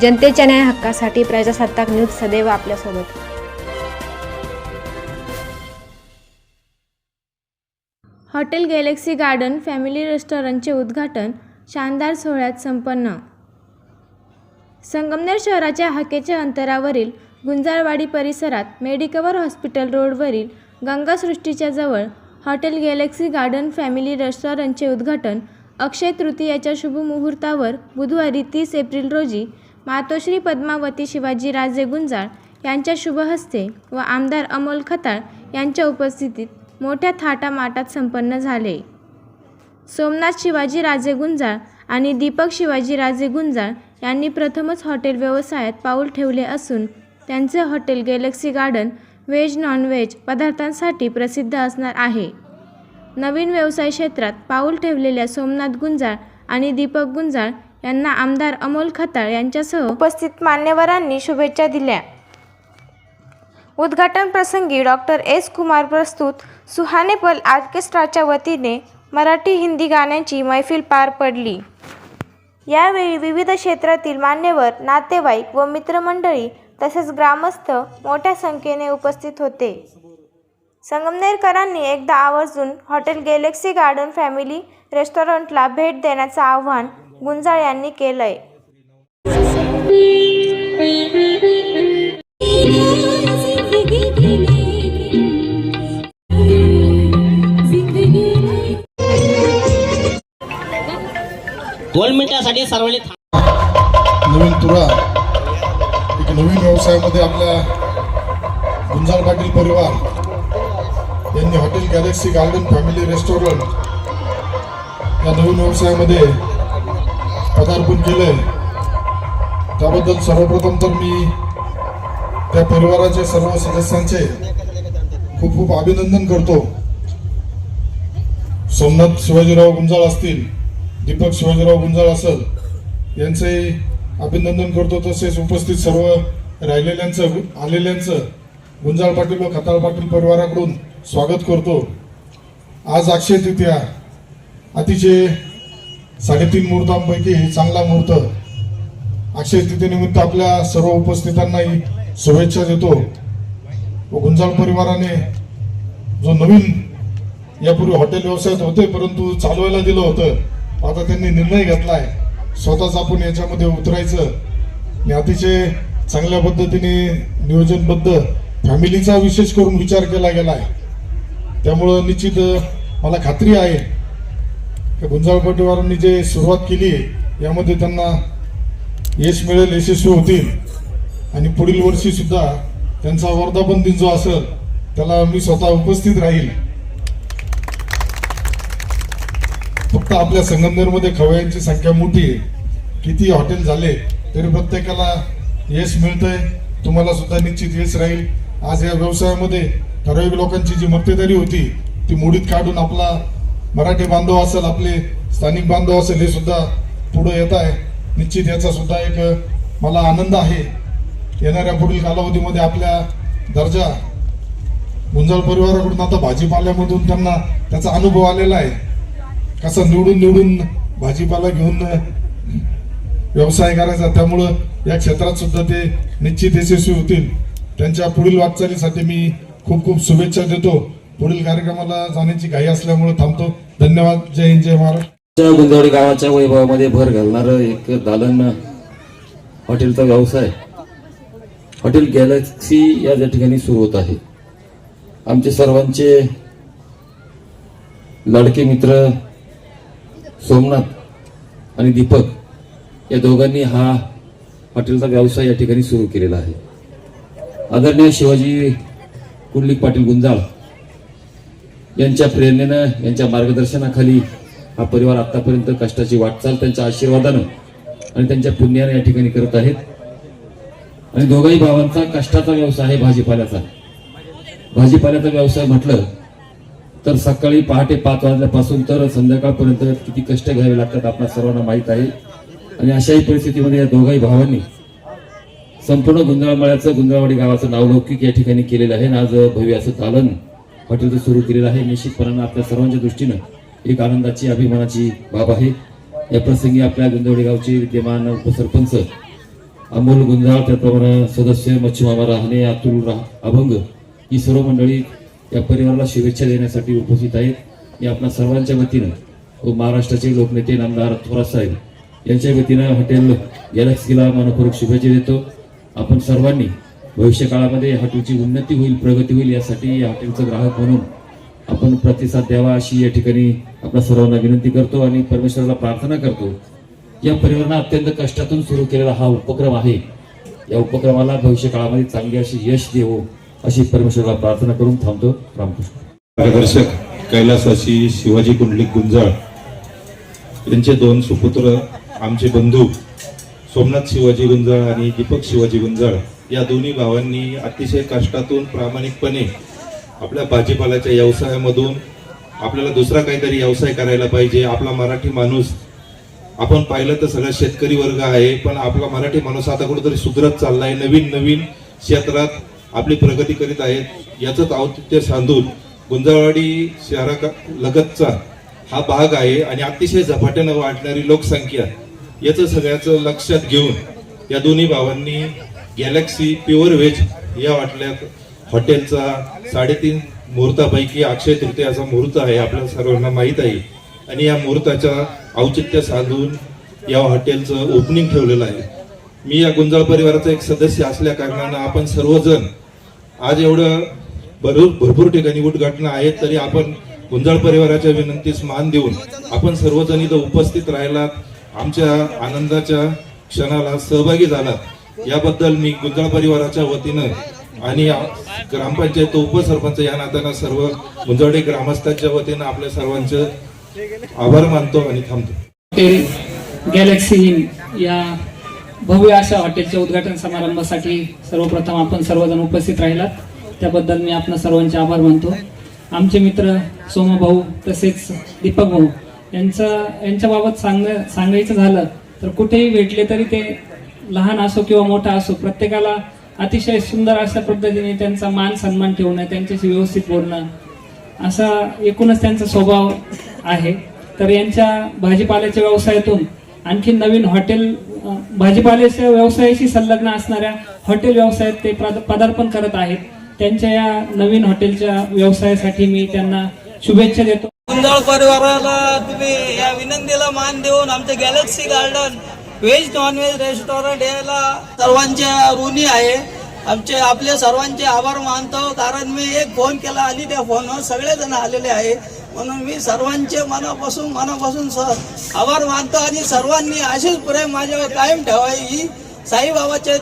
जनतेच्या न्याय हक्कासाठी प्रजासत्ताक न्यूज सदैव आपल्यासोबत. हॉटेल गॅलेक्सी गार्डन फॅमिली रेस्टॉरंटचे उद्घाटन शानदार सोहळ्यात संपन्न. संगमनेर शहराच्या हाकेच्या अंतरावरील गुंजाळवाडी परिसरात मेडिकवर हॉस्पिटल रोडवरील गंगासृष्टीच्या जवळ हॉटेल गॅलेक्सी गार्डन फॅमिली रेस्टॉरंटचे उद्घाटन अक्षय तृतीयाच्या शुभमुहूर्तावर बुधवारी तीस एप्रिल रोजी मातोश्री पद्मावती शिवाजी राजे गुंजाळ यांच्या शुभहस्ते व आमदार अमोल खताळ यांच्या उपस्थितीत मोठ्या थाटामाटात संपन्न झाले. सोमनाथ शिवाजी राजे गुंजाळ आणि दीपक शिवाजी राजे गुंजाळ यांनी प्रथमच हॉटेल व्यवसायात पाऊल ठेवले असून त्यांचे hotel galaxy garden veg non veg पदार्थांसाठी प्रसिद्ध असणार आहे. नवीन व्यवसाय क्षेत्रात पाऊल ठेवलेल्या सोमनाथ गुंजाळ आणि दीपक गुंजाळ यांना आमदार अमोल खताळ यांच्यासह उपस्थित मान्यवरांनी शुभेच्छा दिल्या. उद्घाटन प्रसंगी डॉक्टर एस. कुमार प्रस्तुत सुहानेपल ऑर्केस्ट्राच्या वतीने मराठी हिंदी गाण्यांची मैफिल पार पडली. यावेळी विविध क्षेत्रातील मान्यवर नातेवाईक व मित्रमंडळी तसेच ग्रामस्थ मोठ्या संख्येने उपस्थित होते. संगमनेरकरांनी एकदा आवर्जून हॉटेल गॅलेक्सी गार्डन फॅमिली रेस्टॉरंटला भेट देण्याचं आव्हान गुंजाळ यांनी केलंय. दोन मिनिटासाठी सर्वांनी थांब- नवीन तुरा. एक नवीन व्यवसायामध्ये आपल्या गुंजाळ पाटील परिवार. यांनी hotel galaxy garden family restaurant या नवीन व्यवसायामध्ये पदार्पण केलंय. त्याबद्दल सर्वप्रथम तर मी त्या परिवाराचे सर्व सदस्यांचे खूप खूप अभिनंदन करतो. सोमनाथ शिवाजीराव गुंजाळ असतील दीपक शिवाजीराव गुंजाळ असेल यांचंही अभिनंदन करतो. तसेच उपस्थित सर्व राहिलेल्यांचं आलेल्यांचं गुंजाळ पाटील व खताळ पाटील परिवाराकडून स्वागत करतो. आज अक्षय तृतीया अतिशय साडेतीन मुहूर्तांपैकी चांगला मुहूर्त अक्षय तृतीयेनिमित्त आपल्या सर्व उपस्थितांनाही शुभेच्छा देतो. व गुंजाळ परिवाराने जो नवीन यापूर्वी हॉटेल व्यवसायात होते परंतु चालवायला दिलं होतं आता त्यांनी निर्णय घेतलाय. स्वतःच आपण याच्यामध्ये उतरायचं. आणि अतिशय चांगल्या पद्धतीने नियोजनबद्ध फॅमिलीचा विशेष करून विचार केला गेलाय. त्यामुळं निश्चित मला खात्री आहे गुंजाळ परिवारांनी जे सुरुवात केली आहे यामध्ये त्यांना यश मिळेल यशस्वी होतील. आणि पुढील वर्षी सुद्धा त्यांचा वर्धापन दिन जो असेल त्याला मी स्वतः उपस्थित राहील. फक्त आपल्या संगमनेरमध्ये खवयांची संख्या मोठी आहे. किती हॉटेल झाले तरी प्रत्येकाला यश मिळतंय. तुम्हाला सुद्धा निश्चित यश राहील. आज या व्यवसायामध्ये ठराविक लोकांची जी मक्तेदारी होती ती मोडीत काढून आपला मराठी बांधव असेल आपले स्थानिक बांधव असेल हे सुद्धा पुढे येत आहे. निश्चित याचा सुद्धा एक मला आनंद आहे. येणाऱ्या पुढील कालावधीमध्ये आपल्या दर्जा गुंजाळ परिवाराकडून आता भाजीपाल्यामधून त्यांना त्याचा अनुभव आलेला आहे. कसा निवडून निवडून भाजीपाला घेऊन व्यवसाय करायचा त्यामुळं या क्षेत्रात सुद्धा ते निश्चित यशस्वी होतील. त्यांच्या पुढील वाटचालीसाठी मी खूप खूप शुभेच्छा देतो. पुढील कार्यक्रमाला जाण्याची घाई असल्यामुळे थांबतो. धन्यवाद. जय हिंद जय महाराष्ट्र. गुंजवडी गावाच्या वैभवामध्ये भर घालणारं एक दालन हॉटेलचा व्यवसाय हॉटेल गॅलेक्सी या ज्या ठिकाणी सुरू होत आहे. आमचे सर्वांचे लाडके मित्र सोमनाथ आणि दीपक या दोघांनी हा हॉटेलचा व्यवसाय या ठिकाणी सुरू केलेला आहे. आदरणीय शिवाजी कुंडलिक पाटील गुंजाळ यांच्या प्रेरणेनं यांच्या मार्गदर्शनाखाली हा परिवार आतापर्यंत कष्टाची वाटचाल त्यांच्या आशीर्वादानं आणि त्यांच्या पुण्याने या ठिकाणी करत आहेत. आणि दोघाही भावांचा कष्टाचा व्यवसाय आहे भाजीपाल्याचा. भाजीपाल्याचा व्यवसाय म्हटलं तर सकाळी पहाटे पाच वाजल्यापासून तर संध्याकाळपर्यंत किती कष्ट घ्यावे लागतात आपल्या सर्वांना माहीत आहे. आणि अशाही परिस्थितीमध्ये या दोघाही भावांनी संपूर्ण गुंजाळमाळ्याचं गुंजाळवाडी गावाचं नावलौकिक या ठिकाणी केलेलं आहे. आणि आज भव्य असं दालन हॉटेलचं सुरू केलेलं आहे. निश्चितपणानं आपल्या सर्वांच्या दृष्टीनं एक आनंदाची अभिमानाची बाब आहे. या प्रसंगी आपल्या गुंदवडे गावचे विद्यमान उपसरपंच अमोल गुंजाळ त्याचप्रमाणे सदस्य मच्छीमामा राहणे अतुल अभंग ही सर्व मंडळी या परिवाराला शुभेच्छा देण्यासाठी उपस्थित आहेत. मी आपल्या सर्वांच्या वतीनं व महाराष्ट्राचे लोकनेते नामदार थोरात साहेब यांच्या वतीनं हॉटेल गॅलेक्सीला मनपूर्वक शुभेच्छा देतो. आपण सर्वांनी भविष्य काळामध्ये या हॉटेलची उन्नती होईल प्रगती होईल यासाठी या हॉटेलचं ग्राहक म्हणून आपण प्रतिसाद द्यावा अशी या ठिकाणी आपल्या सर्वांना विनंती करतो आणि परमेश्वराला प्रार्थना करतो. या परिवारानं अत्यंत कष्टातून सुरू केलेला हा उपक्रम आहे. या उपक्रमाला भविष्य काळामध्ये चांगली अशी यश देवो अशी परमेश्वराला प्रार्थना करून थांबतो. रामकृष्ण. मार्गदर्शक कैलासाची शिवाजी कुंडलिक गुंजाळ. यांचे दोन सुपुत्र आमचे बंधू सोमनाथ शिवाजी गुंजाळ आणि दीपक शिवाजी गुंजाळ या दोन्ही भावांनी अतिशय कष्टातून प्रामाणिकपणे आपल्या भाजीपाल्याच्या व्यवसायामधून आपल्याला दुसरा काहीतरी व्यवसाय करायला पाहिजे आपला मराठी माणूस. आपण पाहिलं तर सगळा शेतकरी वर्ग आहे पण आपला मराठी माणूस आता कुठेतरी सुधरत चाललाय नवीन नवीन क्षेत्रात आपली प्रगती करीत आहेत. याचंच औचित्य सांधून गुंजाळवाडी शहरा लगतचा हा भाग आहे आणि अतिशय झपाट्यानं वाढणारी लोकसंख्या. याचं सगळ्याचं लक्षात घेऊन या दोन्ही भावांनी गॅलेक्सी प्युअर व्हेज या वाटल्यात हॉटेलचा साडेतीन मुहूर्तापैकी अक्षय तृतीयाचा मुहूर्त आहे आपल्या सर्वांना माहीत आहे. आणि या मुहूर्ताच्या औचित्य साधून या हॉटेलचं ओपनिंग ठेवलेलं आहे. मी या गुंजाळ परिवाराचा एक सदस्य असल्या कारणानं आपण सर्वजण आज एवढं भरपूर भरपूर ठिकाणी उद्घाटना आहेत तरी आपण गुंजाळ परिवाराच्या विनंतीस मान देऊन आपण सर्वजण इथं उपस्थित राहिलात. आमच्या आनंदाच्या क्षणाला सहभागी झालात याबद्दल मी गुंजाळ परिवाराच्या वतीनं आणि ग्रामपंचायत उपसरपंच या नात्यानं सर्व गुंजाळी ग्रामस्थांच्या वतीनं आपल्या सर्वांचे आभार मानतो आणि थांबतो. गॅलेक्सी इन या भव्य अशा हॉटेलच्या उद्घाटन समारंभासाठी सर्वप्रथम आपण सर्वजण उपस्थित राहिलात. त्याबद्दल मी आपण सर्वांचे आभार मानतो. आमचे मित्र सोमा भाऊ तसेच दीपक भाऊ यांचा यांच्याबाबत सांग सांगायचं झालं तर कुठेही भेटले तरी ते लहान असो किंवा मोठा असो प्रत्येकाला अतिशय सुंदर अशा पद्धतीने त्यांचा मान सन्मान ठेवणं त्यांच्याशी व्यवस्थित बोलणं असा एकूणच त्यांचा स्वभाव आहे. तर यांच्या भाजीपाल्याच्या व्यवसायातून आणखी नवीन हॉटेल भाजीपाल्याच्या व्यवसायाशी संलग्न असणाऱ्या हॉटेल व्यवसायात ते पदार्पण करत आहेत. त्यांच्या या नवीन हॉटेलच्या व्यवसायासाठी मी त्यांना शुभेच्छा देतो. गुंजाळ परिवाराला तुम्ही या विनंतीला मान देऊन आमचे galaxy garden veg non veg restaurant याला सर्वांच्या ऋणी आहे. आमचे आपले सर्वांचे आभार मानतो कारण मी एक फोन केला आणि त्या फोनवर सगळेजण आलेले आहे. म्हणून मी सर्वांचे मनापासून मनापासून स- आभार मानतो आणि सर्वांनी अशीच प्रेम माझ्यावर कायम ठेवावी. ही साईबाबाच्या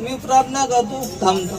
मी प्रार्थना करतो. थांबतो